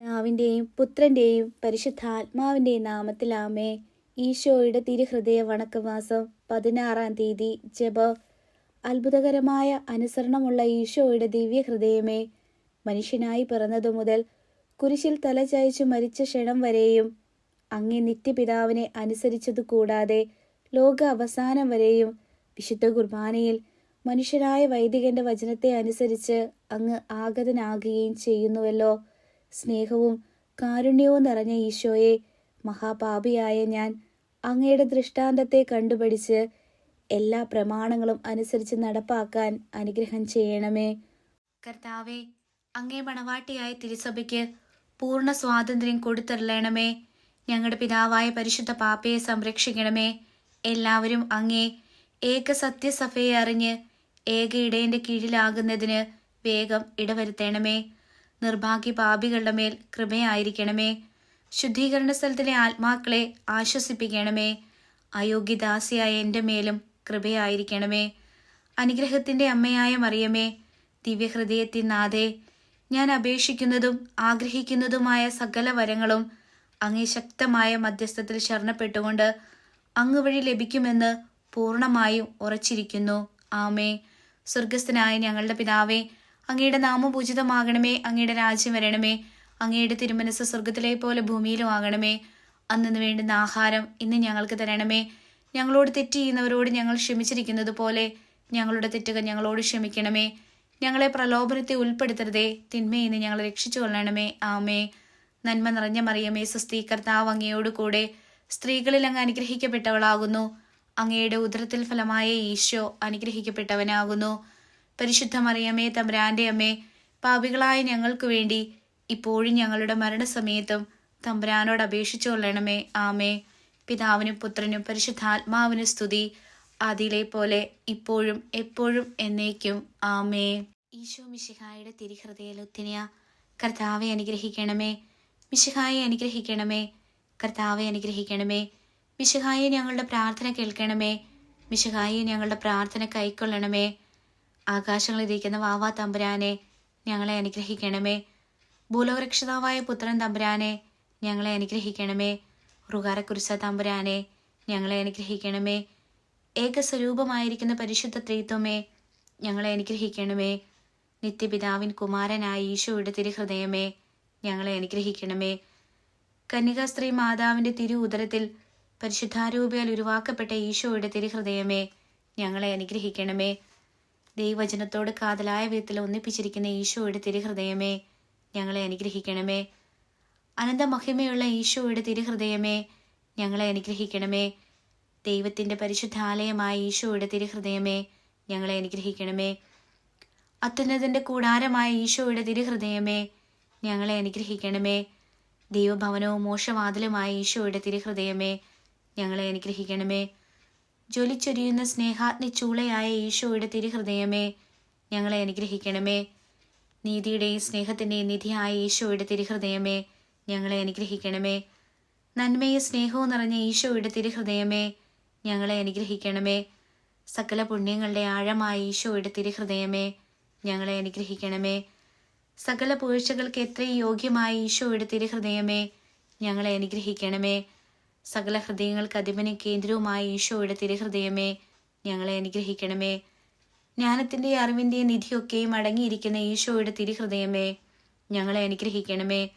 പിതാവിന്റെയും പുത്രന്റെയും പരിശുദ്ധാത്മാവിന്റെയും നാമത്തിലാമേ ഈശോയുടെ തിരുഹൃദയ വണക്കമാസം പതിനാറാം തീയതി ജപ. അത്ഭുതകരമായ അനുസരണമുള്ള ഈശോയുടെ ദിവ്യഹൃദയമേ മനുഷ്യനായി പിറന്നതു മുതൽ കുരിശിൽ തലചായ്ച്ചു മരിച്ച ക്ഷണം വരെയും അങ്ങേ നിത്യപിതാവിനെ അനുസരിച്ചതു കൂടാതെ ലോക അവസാനം വരെയും വിശുദ്ധ കുർബാനയിൽ മനുഷ്യനായ വൈദികന്റെ വചനത്തെ അനുസരിച്ച് അങ്ങ് ആഗതനാകുകയും ചെയ്യുന്നുവല്ലോ. സ്നേഹവും കാരുണ്യവും നിറഞ്ഞ ഈശോയെ മഹാപാപിയായ ഞാൻ അങ്ങയുടെ ദൃഷ്ടാന്തത്തെ കണ്ടുപഠിച്ച് എല്ലാ പ്രമാണങ്ങളും അനുസരിച്ച് നടപ്പാക്കാൻ അനുഗ്രഹം ചെയ്യണമേ. കർത്താവെ അങ്ങേ മണവാട്ടിയായ തിരുസഭയ്ക്ക് പൂർണ സ്വാതന്ത്ര്യം കൊടുത്തരളണമേ. ഞങ്ങളുടെ പിതാവായ പരിശുദ്ധ പാപ്പയെ സംരക്ഷിക്കണമേ. എല്ലാവരും അങ്ങേ ഏക സത്യസഭയെ അറിഞ്ഞ് ഏക ഇടയന്റെ കീഴിലാകുന്നതിന് വേഗം ഇടവരുത്തണമേ. നിർഭാഗ്യ പാപികളുടെ മേൽ കൃപയായിരിക്കണമേ. ശുദ്ധീകരണ സ്ഥലത്തിലെ ആത്മാക്കളെ ആശ്വസിപ്പിക്കണമേ. അയോഗ്യദാസിയായ എന്റെ മേലും കൃപയായിരിക്കണമേ. അനുഗ്രഹത്തിന്റെ അമ്മയായ മറിയമേ ദിവ്യഹൃദയത്തിൻ നാഥേ ഞാൻ അപേക്ഷിക്കുന്നതും ആഗ്രഹിക്കുന്നതുമായ സകല വരങ്ങളും അങ്ങേ ശക്തമായ മധ്യസ്ഥത്തിൽ ശരണപ്പെട്ടുകൊണ്ട് അങ്ങ് വഴി ലഭിക്കുമെന്ന് പൂർണമായും ഉറച്ചിരിക്കുന്നു. ആമേ സ്വർഗസ്ഥനായ ഞങ്ങളുടെ പിതാവേ അങ്ങയുടെ നാമപൂജിതമാകണമേ അങ്ങയുടെ രാജ്യം വരണമേ അങ്ങയുടെ തിരുമനസ് സ്വർഗത്തിലെ പോലെ ഭൂമിയിലും ആകണമേ. അന്നു വേണ്ടുന്ന ആഹാരം ഇന്ന് ഞങ്ങൾക്ക് തരണമേ. ഞങ്ങളോട് തെറ്റ് ചെയ്യുന്നവരോട് ഞങ്ങൾ ക്ഷമിച്ചിരിക്കുന്നത് പോലെ ഞങ്ങളുടെ തെറ്റുകൾ ഞങ്ങളോട് ക്ഷമിക്കണമേ. ഞങ്ങളെ പ്രലോഭനത്തെ ഉൾപ്പെടുത്തരുതേ തിന്മയിൽ നിന്ന് ഞങ്ങളെ രക്ഷിച്ചു കൊള്ളണമേ. ആമേ. നന്മ നിറഞ്ഞ മറിയമേ സുസ്ഥീ കർത്താവ് അങ്ങയോട് കൂടെ സ്ത്രീകളിൽ അങ്ങ് അനുഗ്രഹിക്കപ്പെട്ടവളാകുന്നു. അങ്ങയുടെ ഉദരത്തിൽ ഫലമായ ഈശോ അനുഗ്രഹിക്കപ്പെട്ടവനാകുന്നു. പരിശുദ്ധ മറിയമ്മേ തമ്പുരാന്റെ അമ്മേ പാപികളായ ഞങ്ങൾക്ക് വേണ്ടി ഇപ്പോഴും ഞങ്ങളുടെ മരണസമയത്തും തമ്പുരാനോട് അപേക്ഷിച്ചു കൊള്ളണമേ. ആമേ പിതാവിനും പുത്രനും പരിശുദ്ധാത്മാവിനും സ്തുതി. അതിലെ പോലെ ഇപ്പോഴും എപ്പോഴും എന്നേക്കും. ആമേ ഈശോ മിശിഹായുടെ തിരിഹൃദയ ലുത്തിനിയ കർത്താവെ അനുഗ്രഹിക്കണമേ. മിശിഹായെ അനുഗ്രഹിക്കണമേ. കർത്താവെ അനുഗ്രഹിക്കണമേ. മിശിഹായെ ഞങ്ങളുടെ പ്രാർത്ഥന കേൾക്കണമേ. മിശിഹായെ ഞങ്ങളുടെ പ്രാർത്ഥന കൈക്കൊള്ളണമേ. ആകാശങ്ങളിലിരിക്കുന്ന വാവാ തമ്പുരാനെ ഞങ്ങളെ അനുഗ്രഹിക്കണമേ. ഭൂലോകരക്ഷിതാവായ പുത്രൻ തമ്പുരാനെ ഞങ്ങളെ അനുഗ്രഹിക്കണമേ. റുകാരക്കുരിശ തമ്പുരാനെ ഞങ്ങളെ അനുഗ്രഹിക്കണമേ. ഏകസ്വരൂപമായിരിക്കുന്ന പരിശുദ്ധ ത്രീത്വമേ ഞങ്ങളെ അനുഗ്രഹിക്കണമേ. നിത്യപിതാവിൻ കുമാരനായ ഈശോയുടെ തിരുഹൃദയമേ ഞങ്ങളെ അനുഗ്രഹിക്കണമേ. കന്യകാസ്ത്രീ മാതാവിന്റെ തിരു ഉദരത്തിൽ പരിശുദ്ധാരൂപയാൽ ഉരുവാക്കപ്പെട്ട ഈശോയുടെ തിരുഹൃദയമേ ഞങ്ങളെ അനുഗ്രഹിക്കണമേ. ദൈവവചനത്തോട് കാതലായ വിധത്തിൽ ഒന്നിപ്പിച്ചിരിക്കുന്ന ഈശോയുടെ തിരുഹൃദയമേ ഞങ്ങളെ അനുഗ്രഹിക്കണമേ. അനന്തമഹിമയുള്ള ഈശോയുടെ തിരുഹൃദയമേ ഞങ്ങളെ അനുഗ്രഹിക്കണമേ. ദൈവത്തിന്റെ പരിശുദ്ധാലയമായ ഈശോയുടെ തിരുഹൃദയമേ ഞങ്ങളെ അനുഗ്രഹിക്കണമേ. അത്യുന്നതിന്റെ കൂടാരമായ ഈശോയുടെ തിരുഹൃദയമേ ഞങ്ങളെ അനുഗ്രഹിക്കണമേ. ദൈവഭവനവും മോശവാതിലുമായ ഈശോയുടെ തിരുഹൃദയമേ ഞങ്ങളെ അനുഗ്രഹിക്കണമേ. ജ്വലിച്ചൊരിയുന്ന സ്നേഹാഗ്നി ചൂളയായ ഈശോയുടെ തിരുഹൃദയമേ ഞങ്ങളെ അനുഗ്രഹിക്കണമേ. നീതിയുടെയും സ്നേഹത്തിന്റെയും നിധിയായ ഈശോയുടെ തിരുഹൃദയമേ ഞങ്ങളെ അനുഗ്രഹിക്കണമേ. നന്മയും സ്നേഹവും നിറഞ്ഞ ഈശോയുടെ തിരുഹൃദയമേ ഞങ്ങളെ അനുഗ്രഹിക്കണമേ. സകല പുണ്യങ്ങളുടെ ആഴമായ ഈശോയുടെ തിരുഹൃദയമേ ഞങ്ങളെ അനുഗ്രഹിക്കണമേ. സകല പൂഴ്ചകൾക്ക് എത്രയും യോഗ്യമായ ഈശോയുടെ തിരുഹൃദയമേ ഞങ്ങളെ അനുഗ്രഹിക്കണമേ. സകല ഹൃദയങ്ങൾക്ക് അധിപനും കേന്ദ്രവുമായ ഈശോയുടെ തിരുഹൃദയമേ ഞങ്ങളെ അനുഗ്രഹിക്കണമേ. ജ്ഞാനത്തിന്റെ അറിവിന്റെയും നിധിയൊക്കെയും അടങ്ങിയിരിക്കുന്ന ഈശോയുടെ തിരുഹൃദയമേ ഞങ്ങളെ അനുഗ്രഹിക്കണമേ.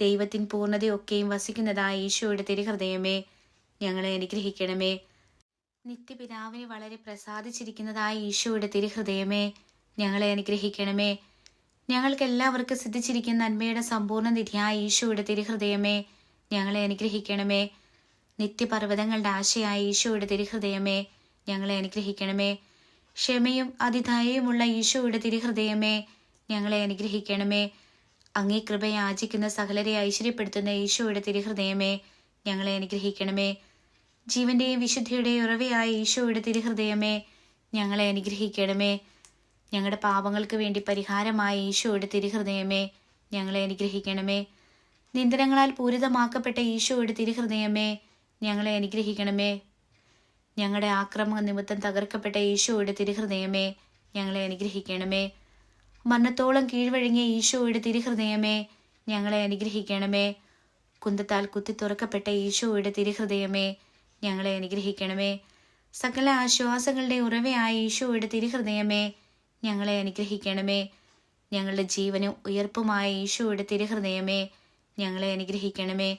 ദൈവത്തിൻ പൂർണതയൊക്കെയും വസിക്കുന്നതായ ഈശോയുടെ തിരുഹൃദയമേ ഞങ്ങളെ അനുഗ്രഹിക്കണമേ. നിത്യപിതാവിനെ വളരെ പ്രസാദിച്ചിരിക്കുന്നതായ ഈശോയുടെ തിരുഹൃദയമേ ഞങ്ങളെ അനുഗ്രഹിക്കണമേ. ഞങ്ങൾക്ക് എല്ലാവർക്കും സിദ്ധിച്ചിരിക്കുന്ന നന്മയുടെ സമ്പൂർണ നിധിയായ ഈശോയുടെ തിരുഹൃദയമേ ഞങ്ങളെ അനുഗ്രഹിക്കണമേ. നിത്യപർവതങ്ങളുടെ ആശയായ ഈശോയുടെ തിരുഹൃദയമേ ഞങ്ങളെ അനുഗ്രഹിക്കണമേ. ക്ഷമയും അതിഥായയുമുള്ള ഈശോയുടെ തിരുഹൃദയമേ ഞങ്ങളെ അനുഗ്രഹിക്കണമേ. അങ്ങേ കൃപയാചിക്കുന്ന സകലരെ ഐശ്വര്യപ്പെടുത്തുന്ന ഈശോയുടെ തിരുഹൃദയമേ ഞങ്ങളെ അനുഗ്രഹിക്കണമേ. ജീവന്റെയും വിശുദ്ധിയുടെയും ഉറവയായ ഈശോയുടെ തിരുഹൃദയമേ ഞങ്ങളെ അനുഗ്രഹിക്കണമേ. ഞങ്ങളുടെ പാപങ്ങൾക്ക് വേണ്ടി പരിഹാരമായ ഈശോയുടെ തിരുഹൃദയമേ ഞങ്ങളെ അനുഗ്രഹിക്കണമേ. നിന്ദനങ്ങളാൽ പൂരിതമാക്കപ്പെട്ട ഈശോയുടെ തിരുഹൃദയമേ ഞങ്ങളെ അനുഗ്രഹിക്കണമേ. ഞങ്ങളുടെ ആക്രമണ നിമിത്തം തകർക്കപ്പെട്ട ഈശോയുടെ തിരുഹൃദയമേ ഞങ്ങളെ അനുഗ്രഹിക്കണമേ. മരണത്തോളം കീഴ്വഴങ്ങിയ ഈശോയുടെ തിരുഹൃദയമേ ഞങ്ങളെ അനുഗ്രഹിക്കണമേ. കുന്തത്താൽ കുത്തി തുറക്കപ്പെട്ട ഈശോയുടെ തിരുഹൃദയമേ ഞങ്ങളെ അനുഗ്രഹിക്കണമേ. സകല ആശ്വാസങ്ങളുടെ ഉറവയായ ഈശോയുടെ തിരുഹൃദയമേ ഞങ്ങളെ അനുഗ്രഹിക്കണമേ. ഞങ്ങളുടെ ജീവനും ഉയർപ്പുമായ ഈശോയുടെ തിരുഹൃദയമേ ഞങ്ങളെ അനുഗ്രഹിക്കണമേ.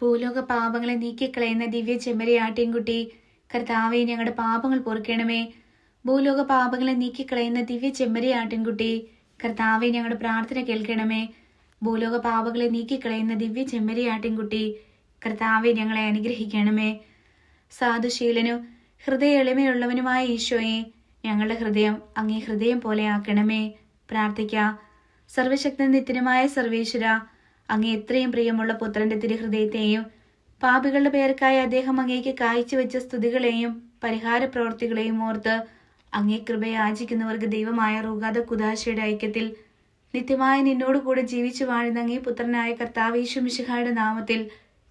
ഭൂലോക പാപങ്ങളെ നീക്കിക്കളയുന്ന ദിവ്യ ചെമ്മരിയാട്ടിൻകുട്ടി കർത്താവെ ഞങ്ങളുടെ പാപങ്ങൾ പൊറുക്കണമേ. ഭൂലോക പാപങ്ങളെ നീക്കിക്കളയുന്ന ദിവ്യ ചെമ്മരിയാട്ടിൻകുട്ടി കർത്താവെ ഞങ്ങളുടെ പ്രാർത്ഥന കേൾക്കണമേ. ഭൂലോക പാപങ്ങളെ നീക്കിക്കളയുന്ന ദിവ്യ ചെമ്മരിയാട്ടിൻകുട്ടി കർത്താവെ ഞങ്ങളെ അനുഗ്രഹിക്കണമേ. സാധുശീലനും ഹൃദയ എളിമയുള്ളവനുമായ ഈശോയെ ഞങ്ങളുടെ ഹൃദയം അങ്ങേ ഹൃദയം പോലെ ആക്കണമേ. പ്രാർത്ഥിക്ക. സർവശക്തൻ നിത്യനുമായ സർവേശ്വര അങ്ങേ എത്രയും പ്രിയമുള്ള പുത്രന്റെ തിരുഹൃദയത്തെയും പാപികളുടെ പേർക്കായി അദ്ദേഹം അങ്ങേക്ക് കാഴ്ചവെച്ച സ്തുതികളെയും പരിഹാര പ്രവർത്തികളെയും ഓർത്ത് അങ്ങേ കൃപയെ ആചിക്കുന്നവർക്ക് ദൈവമായ റൂഗാദ കുദാശയുടെ ഐക്യത്തിൽ നിത്യമായ നിന്നോട് കൂടെ ജീവിച്ചു വാഴുന്ന അങ്ങേ പുത്രനായ കർത്താവ് ഈശുമിശിഹായുടെ നാമത്തിൽ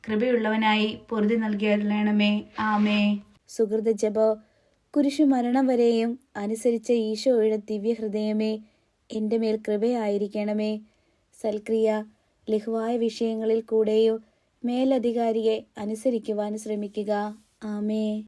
കൃപയുള്ളവനായി പൊറുതി നൽകിയരുളണമേ ആമേ. സുഹൃത ജപോ കുരിശു മരണം വരെയും അനുസരിച്ച ഈശോയുടെ ദിവ്യഹൃദയമേ എന്റെ മേൽ കൃപയായിരിക്കണമേ. സൽക്രിയ ലഘുവായ വിഷയങ്ങളിൽ കൂടെയോ മേലധികാരിയെ അനുസരിക്കുവാൻ ശ്രമിക്കുക. ആമേ